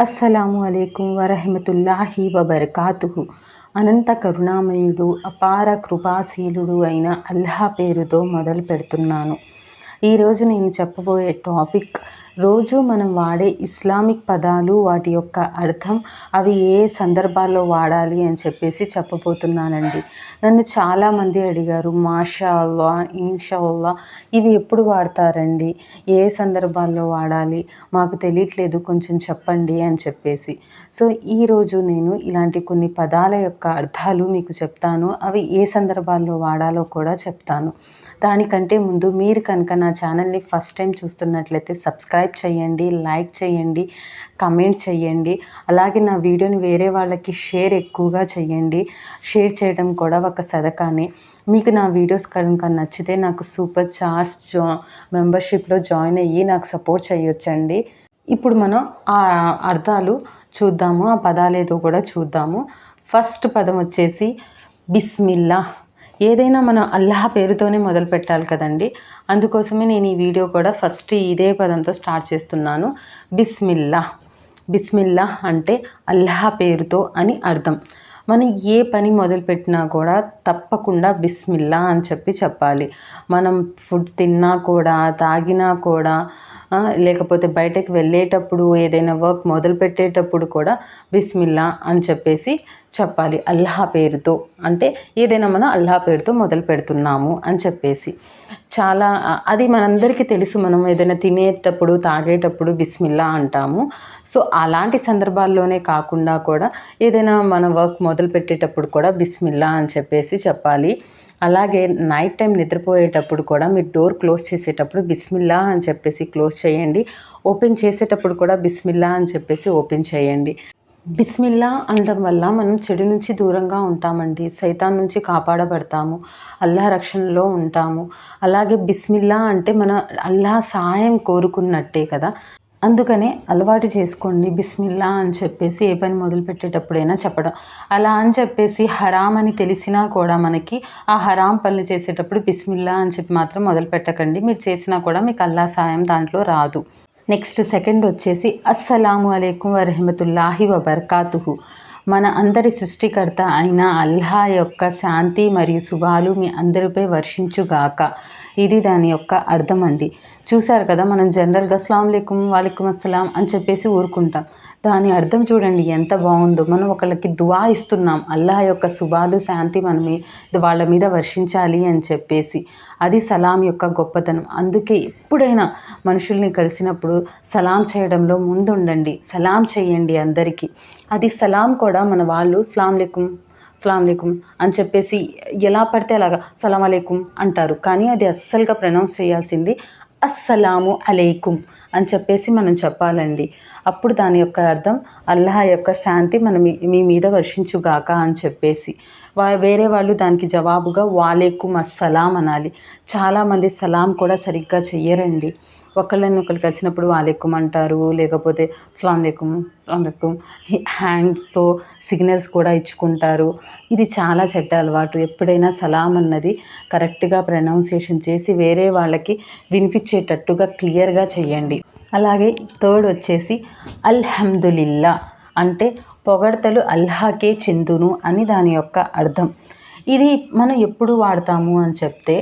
అస్సలాము అలైకుం వరహమతుల్లాహి వబర్కాతుహు. అనంత కరుణామయుడు అపార కృపాశీలుడు అయిన అల్లా పేరుతో మొదలు పెడుతున్నాను ఈరోజు నేను చెప్పబోయే టాపిక్ రోజు మనం వాడే ఇస్లామిక్ పదాలు వాటి యొక్క అర్థం అవి ఏ సందర్భాల్లో వాడాలి అని చెప్పేసి చెప్పబోతున్నానండి. నన్ను చాలామంది అడిగారు మాషా అల్లా ఇన్షా అల్లా ఇవి ఎప్పుడు వాడతారండి? ఏ సందర్భాల్లో వాడాలి? మాకు తెలియట్లేదు కొంచెం చెప్పండి అని చెప్పేసి. సో ఈరోజు నేను ఇలాంటి కొన్ని పదాల యొక్క అర్థాలు మీకు చెప్తాను. అవి ఏ సందర్భాల్లో వాడాలో కూడా చెప్తాను. దానికంటే ముందు మీరు కనుక నా ఛానల్ని ఫస్ట్ టైం చూస్తున్నట్లయితే సబ్స్క్రైబ్ చేయండి లైక్ చేయండి కమెంట్ చేయండి. అలాగే నా వీడియోని వేరే వాళ్ళకి షేర్ ఎక్కువగా చేయండి. షేర్ చేయడం కూడా ఒక సదకానే. మీకు నా వీడియోస్ కనుక నచ్చితే నాకు సూపర్ చార్జ్ జా మెంబర్షిప్లో జాయిన్ అయ్యి నాకు సపోర్ట్ చేయొచ్చండి. ఇప్పుడు మనం ఆ అర్థాలు చూద్దాము ఆ పదాలు ఏదో కూడా చూద్దాము. ఫస్ట్ పదం వచ్చేసి బిస్మిల్లా. ఏదైనా మనం అల్లాహ్ పేరుతోనే మొదలు పెట్టాలి కదండి. అందుకోసమే నేను ఈ వీడియో కూడా ఫస్ట్ ఇదే పదంతో స్టార్ట్ చేస్తున్నాను. బిస్మిల్లా. బిస్మిల్లా అంటే అల్లాహ్ పేరుతో అని అర్థం. మనం ఏ పని మొదలుపెట్టినా కూడా తప్పకుండా బిస్మిల్లా అని చెప్పి చెప్పాలి. మనం ఫుడ్ తిన్నా కూడా తాగినా కూడా లేకపోతే బయటకు వెళ్ళేటప్పుడు ఏదైనా వర్క్ మొదలు పెట్టేటప్పుడు కూడా బిస్మిల్లా అని చెప్పేసి చెప్పాలి అల్లాహ్ పేరుతో. అంటే ఏదైనా మనం అల్లాహ్ పేరుతో మొదలు పెడుతున్నాము అని చెప్పేసి. చాలా అది మనందరికీ తెలుసు మనం ఏదైనా తినేటప్పుడు తాగేటప్పుడు బిస్మిల్లా అంటాము. సో అలాంటి సందర్భాల్లోనే కాకుండా కూడా ఏదైనా మన వర్క్ మొదలు పెట్టేటప్పుడు కూడా బిస్మిల్లా అని చెప్పేసి చెప్పాలి. అలాగే నైట్ టైం నిద్రపోయేటప్పుడు కూడా మీరు డోర్ క్లోజ్ చేసేటప్పుడు బిస్మిల్లా అని చెప్పేసి క్లోజ్ చేయండి. ఓపెన్ చేసేటప్పుడు కూడా బిస్మిల్లా అని చెప్పేసి ఓపెన్ చేయండి. బిస్మిల్లా అనడం వల్ల మనం చెడు నుంచి దూరంగా ఉంటామండి. సైతాన్ నుంచి కాపాడబడతాము. అల్లాహ్ రక్షణలో ఉంటాము. అలాగే బిస్మిల్లా అంటే మన అల్లాహ్ సహాయం కోరుకున్నట్టే కదా. అందుకనే అలవాటు చేసుకోండి బిస్మిల్లా అని చెప్పేసి ఏ పని మొదలు పెట్టేటప్పుడైనా చెప్పడం. అలా అని చెప్పేసి హరాం అని తెలిసినా కూడా మనకి ఆ హరాం పనులు చేసేటప్పుడు బిస్మిల్లా అని చెప్పి మాత్రం మొదలు పెట్టకండి మీరు చేసినా కూడా మీకు అల్లా సాయం దాంట్లో రాదు. నెక్స్ట్ సెకండ్ వచ్చేసి అస్సలాము అలైకుం వరహమతుల్లాహి వబర్కాతుహు. మన అందరి సృష్టికర్త అయిన అల్లా యొక్క శాంతి మరియు శుభాలు మీ అందరిపై వర్షించుగాక. ఇది దాని యొక్క అర్థం అండి చూశారు కదా మనం జనరల్గా అస్లాం లేకుం వాలికుం అస్సలాం అని చెప్పేసి ఊరుకుంటాం. దాని అర్థం చూడండి ఎంత బాగుందో. మనం ఒకళ్ళకి దువా ఇస్తున్నాం. అల్లాహ్ యొక్క శుభాలు శాంతి మన వాళ్ళ మీద వర్షించాలి అని చెప్పేసి. అది సలాం యొక్క గొప్పతనం. అందుకే ఎప్పుడైనా మనుషుల్ని కలిసినప్పుడు సలాం చేయడంలో ముందుండండి. సలాం చేయండి అందరికీ. అది సలాం కూడా మన వాళ్ళు స్లాం లేకుం అస్సలం అలైకుం అని చెప్పేసి ఎలా పడితే అలాగా సలాం అలైకుం అంటారు. కానీ అది అస్సలుగా ప్రొనౌన్స్ చేయాల్సింది అస్సలాము అలైకుం అని చెప్పేసి మనం చెప్పాలండి. అప్పుడు దాని యొక్క అర్థం అల్లాహ్ యొక్క శాంతి మనం మీ మీద వర్షించుగాక అని చెప్పేసి. వా వేరే వాళ్ళు దానికి జవాబుగా వాలేకుం అస్సలాం అనాలి. చాలామంది సలాం కూడా సరిగ్గా చెయ్యరండి. ఒకళ్ళని ఒకళ్ళు కలిసినప్పుడు వాలేకుం అంటారు లేకపోతే అస్సలం లేకుం హ్యాండ్స్తో సిగ్నల్స్ కూడా ఇచ్చుకుంటారు. ఇది చాలా చెడ్డ అలవాటు. ఎప్పుడైనా సలాం అన్నది కరెక్ట్గా ప్రొనౌన్సియేషన్ చేసి వేరే వాళ్ళకి వినిపించేటట్టుగా క్లియర్గా చేయండి అలాగే థర్డ్ వచ్చేసి అల్హమ్దులిల్లా అంటే పొగడతలు అల్లాకే చెందును అని దాని యొక్క అర్థం. ఇది మనం ఎప్పుడు వాడతాము అని చెప్తే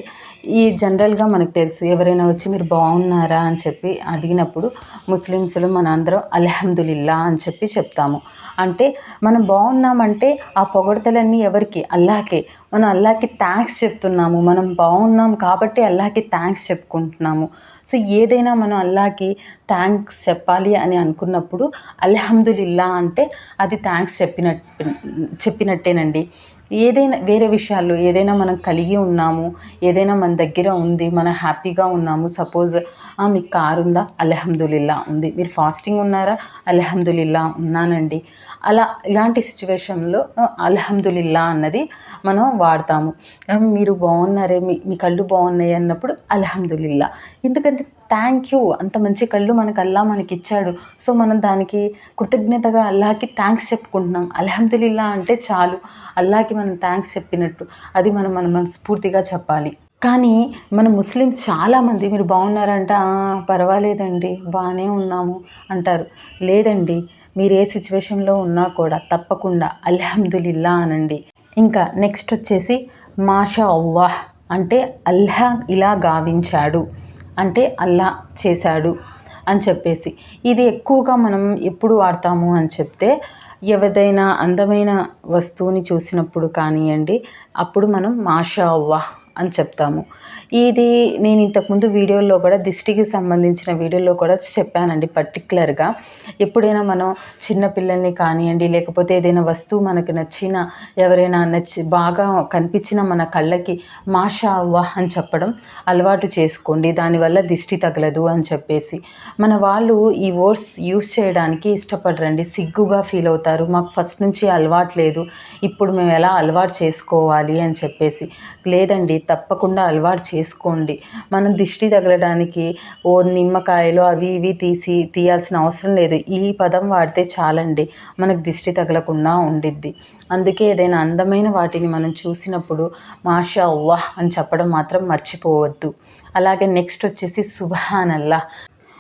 ఈ జనరల్గా మనకు తెలుసు ఎవరైనా వచ్చి మీరు బాగున్నారా అని చెప్పి అడిగినప్పుడు ముస్లిమ్స్లో మన అందరం అల్హమ్దులిల్లా అని చెప్పి చెప్తాము. అంటే మనం బాగున్నామంటే ఆ పొగడతలన్నీ ఎవరికి? అల్లాకే. మనం అల్లాకి థ్యాంక్స్ చెప్తున్నాము. మనం బాగున్నాం కాబట్టి అల్లాకి థ్యాంక్స్ చెప్పుకుంటున్నాము. సో ఏదైనా మనం అల్లాకి థ్యాంక్స్ చెప్పాలి అని అనుకున్నప్పుడు అల్హమ్దులిల్లా అంటే అది థ్యాంక్స్ చెప్పినట్టు చెప్పినట్టేనండి. ఏదైనా వేరే విషయాల్లో ఏదైనా మనం కలిగి ఉన్నాము ఏదైనా మన దగ్గర ఉంది మనం హ్యాపీగా ఉన్నాము సపోజ్ మీకు కారు ఉందా? అల్హమ్దులిల్లా ఉంది. మీరు ఫాస్టింగ్ ఉన్నారా? అల్హమ్దులిల్లా ఉన్నానండి. అలా ఇలాంటి సిచ్యువేషన్లో అల్హమ్దులిల్లా అన్నది మనం వాడతాము. మీరు బాగున్నారే మీ మీ కళ్ళు బాగున్నాయి అన్నప్పుడు అల్హమ్దులిల్లా. ఎందుకంటే థ్యాంక్ యూ అంత మంచి కళ్ళు మనకు అల్లా మనకి ఇచ్చాడు సో మనం దానికి కృతజ్ఞతగా అల్లాకి థ్యాంక్స్ చెప్పుకుంటున్నాం. అల్హమ్దులిల్లా అంటే చాలు. అల్లాకి మనం థ్యాంక్స్ చెప్పినట్టు. అది మనం మనం మనస్ఫూర్తిగా చెప్పాలి. కానీ మన ముస్లిమ్స్ చాలామంది మీరు బాగున్నారంట పర్వాలేదండి బాగానే ఉన్నాము అంటారు. లేదండి మీరు ఏ సిచ్యువేషన్లో ఉన్నా కూడా తప్పకుండా అల్హమ్దులిల్లా అనండి. ఇంకా నెక్స్ట్ వచ్చేసి మాషా అవ్వాహ్ అంటే అల్లా ఇలా గావించాడు అంటే అల్లా చేశాడు అని చెప్పేసి. ఇది ఎక్కువగా మనం ఎప్పుడు వాడతాము అని చెప్తే ఎవదైనా అందమైన వస్తువుని చూసినప్పుడు కానివ్వండి అప్పుడు మనం మాషా అవ్వాహ్ అని చెప్తాము. ఇది నేను ఇంతకుముందు వీడియోలో కూడా దిష్టికి సంబంధించిన వీడియోలో కూడా చెప్పానండి పర్టికులర్గా ఎప్పుడైనా మనం చిన్న పిల్లల్ని కానివ్వండి లేకపోతే ఏదైనా వస్తువు మనకు నచ్చిన ఎవరైనా నచ్చి బాగా కనిపించిన మన కళ్ళకి మాషా అవ్వాహ్ అని చెప్పడం అలవాటు చేసుకోండి. దానివల్ల దిష్టి తగలదు అని చెప్పేసి. మన వాళ్ళు ఈ వర్డ్స్ యూస్ చేయడానికి ఇష్టపడరండి. సిగ్గుగా ఫీల్ అవుతారు. మాకు ఫస్ట్ నుంచి అలవాటు లేదు. ఇప్పుడు మేము ఎలా అలవాటు చేసుకోవాలి అని చెప్పేసి. లేదండి తప్పకుండా అలవాటు చేసుకోండి. మనం దిష్టి తగలడానికి ఓ నిమ్మకాయలు అవి ఇవి తీసి తీయాల్సిన అవసరం లేదు. ఈ పదం వాడితే చాలండి. మనకు దిష్టి తగలకుండా ఉండిద్ది. అందుకే ఏదైనా అందమైన వాటిని మనం చూసినప్పుడు మాషా అవ్వాహ్ అని చెప్పడం మాత్రం మర్చిపోవద్దు. అలాగే నెక్స్ట్ వచ్చేసి సుబహానల్లా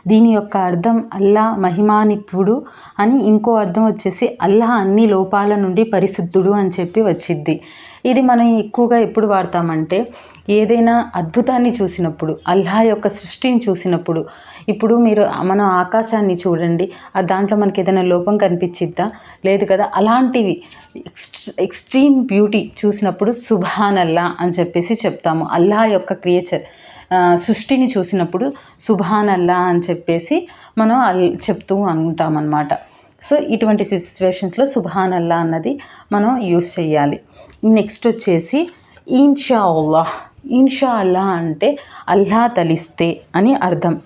దీని యొక్క అర్థం అల్లా మహిమానిత్వుడు అని ఇంకో అర్థం వచ్చేసి అల్లా అన్ని లోపాల నుండి పరిశుద్ధుడు అని చెప్పి వచ్చిద్ది. ఇది మనం ఎక్కువగా ఎప్పుడు వాడతామంటే ఏదైనా అద్భుతాన్ని చూసినప్పుడు అల్లా యొక్క సృష్టిని చూసినప్పుడు. ఇప్పుడు మీరు మన ఆకాశాన్ని చూడండి ఆ దాంట్లో మనకి ఏదైనా లోపం కనిపించిద్దా? లేదు కదా? అలాంటివి ఎక్స్ట్రీమ్ బ్యూటీ చూసినప్పుడు సుభాన్ అల్లా అని చెప్పేసి చెప్తాము. అల్లా యొక్క క్రియేచర్ సృష్టిని చూసినప్పుడు సుభాన్ అల్లా అని చెప్పేసి మనం అల్ చెప్తూ ఉంటామన్నమాట. సో ఇటువంటి సిచ్యువేషన్స్లో సుభాన్ అల్లా అన్నది మనం యూస్ చేయాలి. నెక్స్ట్ వచ్చేసి ఇన్షా అల్లాహ్ ఇన్షా అల్లా అంటే అల్లా తలిస్తే అని అర్థం.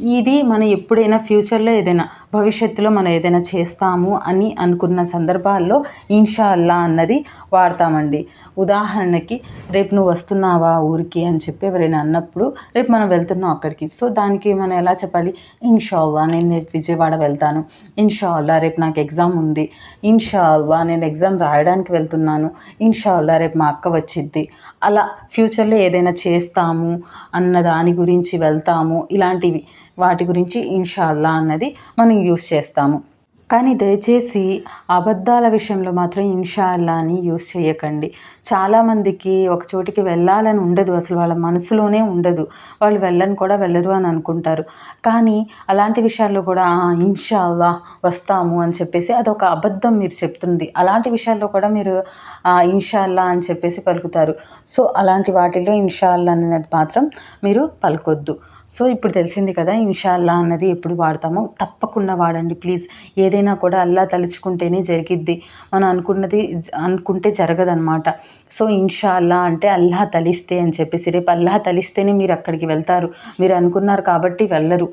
ఇది మనం ఎప్పుడైనా ఫ్యూచర్లో ఏదైనా భవిష్యత్తులో మనం ఏదైనా చేస్తాము అని అనుకున్న సందర్భాల్లో ఇన్షా అల్లా అన్నది వాడతామండి. ఉదాహరణకి రేపు నువ్వు వస్తున్నావా ఊరికి? అని చెప్పి ఎవరైనా అన్నప్పుడు రేపు మనం వెళ్తున్నాం అక్కడికి. సో దానికి మనం ఎలా చెప్పాలి? ఇన్షా అల్లా నేను రేపు విజయవాడ వెళ్తాను. ఇన్షా అల్లా రేపు నాకు ఎగ్జామ్ ఉంది. ఇన్షా అల్లా నేను ఎగ్జామ్ రాయడానికి వెళ్తున్నాను. ఇన్షా అల్లా రేపు మా అక్క వచ్చిద్ది. అలా ఫ్యూచర్లో ఏదైనా చేస్తాము అన్న దాని గురించి వెళ్తాము. ఇలాంటివి. వాటి గురించి ఇన్షా అల్లా అన్నది మనం యూస్ చేస్తాము. కానీ దయచేసి అబద్ధాల విషయంలో మాత్రం ఇన్షాల్లా అని యూస్ చేయకండి చాలామందికి ఒక చోటికి వెళ్ళాలని ఉండదు. అసలు వాళ్ళ మనసులోనే ఉండదు. వాళ్ళు వెళ్ళని కూడా వెళ్ళరు అని అనుకుంటారు. కానీ అలాంటి విషయాల్లో కూడా ఇన్షాల్లా వస్తాము అని చెప్పేసి అదొక అబద్ధం మీరు చెప్తుంది. అలాంటి విషయాల్లో కూడా మీరు ఇన్షాల్లా అని చెప్పేసి పలుకుతారు. సో అలాంటి వాటిలో ఇన్షాల్లా అనేది మాత్రం మీరు పలకొద్దు. సో ఇప్పుడు తెలిసింది కదా ఇన్షాల్లా అన్నది ఎప్పుడు వాడతామో. తప్పకుండా వాడండి ప్లీజ్. ఏదైనా కూడా అల్లా తలుచుకుంటేనే జరిగిద్ది. మనం అనుకున్నది అనుకుంటే జరగదనమాట సో ఇన్షా అల్లా అంటే అల్లా తలిస్తే అని చెప్పేసి రేపు అల్లా తలిస్తేనే మీరు అక్కడికి వెళ్తారు మీరు అనుకున్నారు కాబట్టి వెళ్ళరు.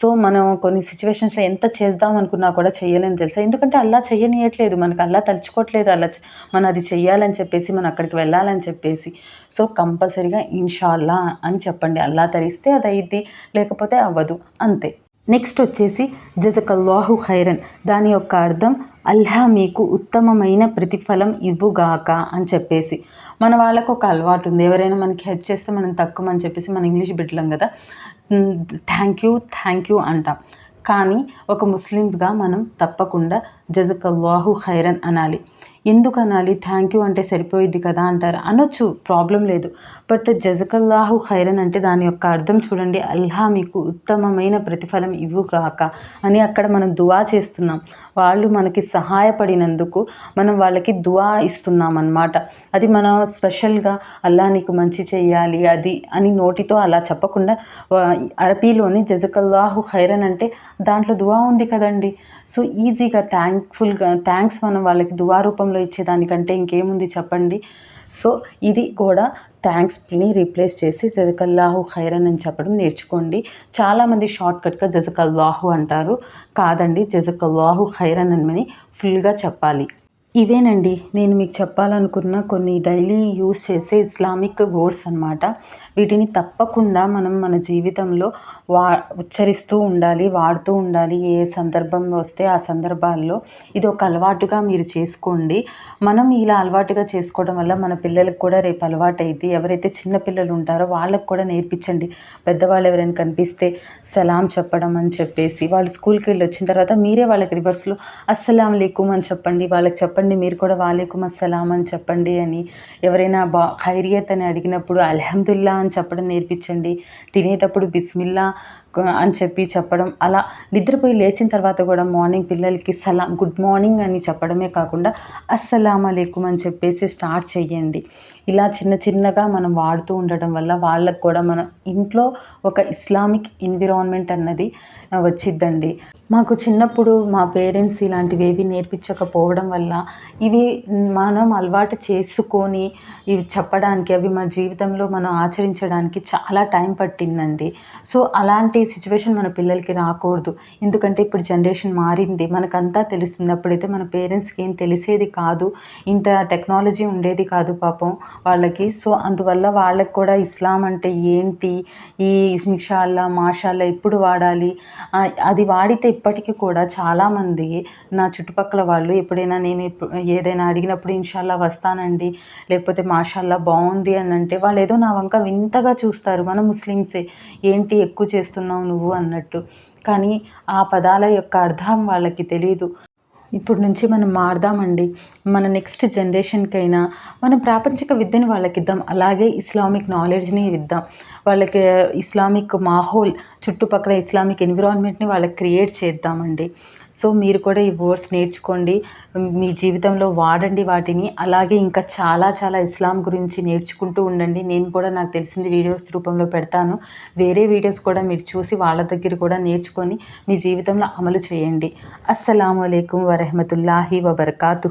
సో మనం కొన్ని సిచ్యువేషన్స్లో ఎంత చేద్దాం అనుకున్నా కూడా చేయలేని తెలుసా? ఎందుకంటే అల్లా చేయనీయట్లేదు మనకు అల్లా తలుచుకోవట్లేదు అలా మనం అది చెయ్యాలని చెప్పేసి మనం అక్కడికి వెళ్ళాలని చెప్పేసి. సో కంపల్సరీగా ఇన్షాల్లా అని చెప్పండి అల్లా తలిస్తే అది అయ్యిద్ది లేకపోతే అవ్వదు అంతే. నెక్స్ట్ వచ్చేసి జజకల్లాహు హైరన్ దాని యొక్క అర్థం అల్లా మీకు ఉత్తమమైన ప్రతిఫలం ఇవ్వుగాక అని చెప్పేసి. మన వాళ్ళకు ఒక అలవాటు ఉంది. ఎవరైనా మనకి హెల్ప్ చేస్తే మనం తక్కువ అని చెప్పేసి మన ఇంగ్లీష్ బిడ్డలం కదా. థ్యాంక్ యూ థ్యాంక్ యూ అంటాం. కానీ ఒక ముస్లిమ్స్గా మనం తప్పకుండా జజకల్లాహు ఖైరన్ అనాలి. ఎందుకు అనాలి? థ్యాంక్ యూ అంటే సరిపోయిద్ది కదా అంటారు. అనొచ్చు ప్రాబ్లం లేదు. బట్ జజకల్లాహు ఖైరన్ అంటే దాని యొక్క అర్థం చూడండి. అల్లా మీకు ఉత్తమమైన ప్రతిఫలం ఇవ్వుగాక అని అక్కడ మనం దువా చేస్తున్నాం. వాళ్ళు మనకి సహాయపడినందుకు మనం వాళ్ళకి దువా ఇస్తున్నాం అన్నమాట అది మన స్పెషల్గా అల్లా నీకు మంచి చేయాలి అది అని నోటితో అలా చెప్పకుండా అరబీలోని జజకల్లాహు ఖైరన్ అంటే దాంట్లో దువా ఉంది కదండి. సో ఈజీగా థ్యాంక్ఫుల్గా థ్యాంక్స్ మనం వాళ్ళకి దువా రూపంలో ఇచ్చేదానికంటే ఇంకేముంది చెప్పండి. సో ఇది కూడా థ్యాంక్స్ని రీప్లేస్ చేసి జజకల్లాహు ఖైరన్ అని చెప్పడం నేర్చుకోండి. చాలామంది షార్ట్ కట్గా జజకల్లాహు అంటారు. కాదండి జజకల్లాహు ఖైరన్ అని ఫుల్గా చెప్పాలి. ఇవేనండి నేను మీకు చెప్పాలనుకున్న కొన్ని డైలీ యూస్ చేసే ఇస్లామిక్ వర్డ్స్ అనమాట వీటిని తప్పకుండా మనం మన జీవితంలో వా ఉచ్చరిస్తూ ఉండాలి వాడుతూ ఉండాలి. ఏ సందర్భం వస్తే ఆ సందర్భాల్లో ఇది ఒక అలవాటుగా మీరు చేసుకోండి. మనం ఇలా అలవాటుగా చేసుకోవడం వల్ల మన పిల్లలకు కూడా రేపు అలవాటు ఎవరైతే చిన్న పిల్లలు ఉంటారో వాళ్ళకు కూడా నేర్పించండి. పెద్దవాళ్ళు ఎవరైనా కనిపిస్తే సలాం చెప్పడం అని చెప్పేసి వాళ్ళు స్కూల్కి వెళ్ళి వచ్చిన తర్వాత మీరే వాళ్ళకి రివర్స్లో అస్సలాం లేకుమ్ అని చెప్పండి. వాళ్ళకి చెప్పండి చెప్పండి మీరు కూడా వాలేకుమ్ అస్సలాం అని చెప్పండి అని ఎవరైనా బా ఖైరియత్ అని అడిగినప్పుడు అల్హమ్దుల్లా అని చెప్పడం నేర్పించండి. తినేటప్పుడు బిస్మిల్లా అని చెప్పి చెప్పడం అలా నిద్రపోయి లేచిన తర్వాత కూడా మార్నింగ్ పిల్లలకి సలాం గుడ్ మార్నింగ్ అని చెప్పడమే కాకుండా అస్సలాం అలైకుం అని చెప్పేసి స్టార్ట్ చేయండి. ఇలా చిన్న చిన్నగా మనం వాడుతూ ఉండడం వల్ల వాళ్ళకు కూడా మన ఇంట్లో ఒక ఇస్లామిక్ ఎన్విరాన్మెంట్ అన్నది వచ్చిద్దండి. మాకు చిన్నప్పుడు మా పేరెంట్స్ ఇలాంటివి ఏవి నేర్పించకపోవడం వల్ల ఇవి మనం అలవాటు చేసుకొని ఇవి చెప్పడానికి అవి మా జీవితంలో మనం ఆచరించడానికి చాలా టైం పట్టిందండి. సో అలాంటి సిచ్యువేషన్ మన పిల్లలకి రాకూడదు. ఎందుకంటే ఇప్పుడు జనరేషన్ మారింది. మనకంతా తెలుస్తుంది. అప్పుడైతే మన పేరెంట్స్కి ఏం తెలిసేది కాదు. ఇంత టెక్నాలజీ ఉండేది కాదు పాపం వాళ్ళకి. సో అందువల్ల వాళ్ళకి కూడా ఇస్లాం అంటే ఏంటి? ఈ ఇన్షాల్లా మాషాల్లా ఎప్పుడు వాడాలి? అది వాడితే ఇప్పటికీ కూడా చాలామంది నా చుట్టుపక్కల వాళ్ళు ఎప్పుడైనా నేను ఏదైనా అడిగినప్పుడు ఇన్షాల్లా వస్తానండి. లేకపోతే మాషాల్లా బాగుంది అని అంటే వాళ్ళు ఏదో నా వంక వింతగా చూస్తారు. మన ముస్లిమ్సే. ఏంటి ఎక్కువ చేస్తున్నాం చేస్తున్నావు నువ్వు అన్నట్టు. కానీ ఆ పదాల యొక్క అర్థం వాళ్ళకి తెలియదు ఇప్పుడు నుంచి మనం మారదామండి. మన నెక్స్ట్ జనరేషన్కైనా మనం ప్రాపంచిక విద్యను వాళ్ళకి ఇద్దాం అలాగే ఇస్లామిక్ నాలెడ్జ్ని ఇద్దాం. వాళ్ళకి ఇస్లామిక్ మాహోల్ చుట్టుపక్కల ఇస్లామిక్ ఎన్విరాన్మెంట్ని వాళ్ళకి క్రియేట్ చేద్దామండి. సో మీరు కూడా ఈ వర్డ్స్ నేర్చుకోండి. మీ జీవితంలో వాడండి వాటిని. అలాగే ఇంకా చాలా చాలా ఇస్లాం గురించి నేర్చుకుంటూ ఉండండి. నేను కూడా నాకు తెలిసింది వీడియోస్ రూపంలో పెడతాను. వేరే వీడియోస్ కూడా మీరు చూసి వాళ్ళ దగ్గర కూడా నేర్చుకొని మీ జీవితంలో అమలు చేయండి. అస్సలం అయికం వరహమతుల్లాహి వబర్కాతు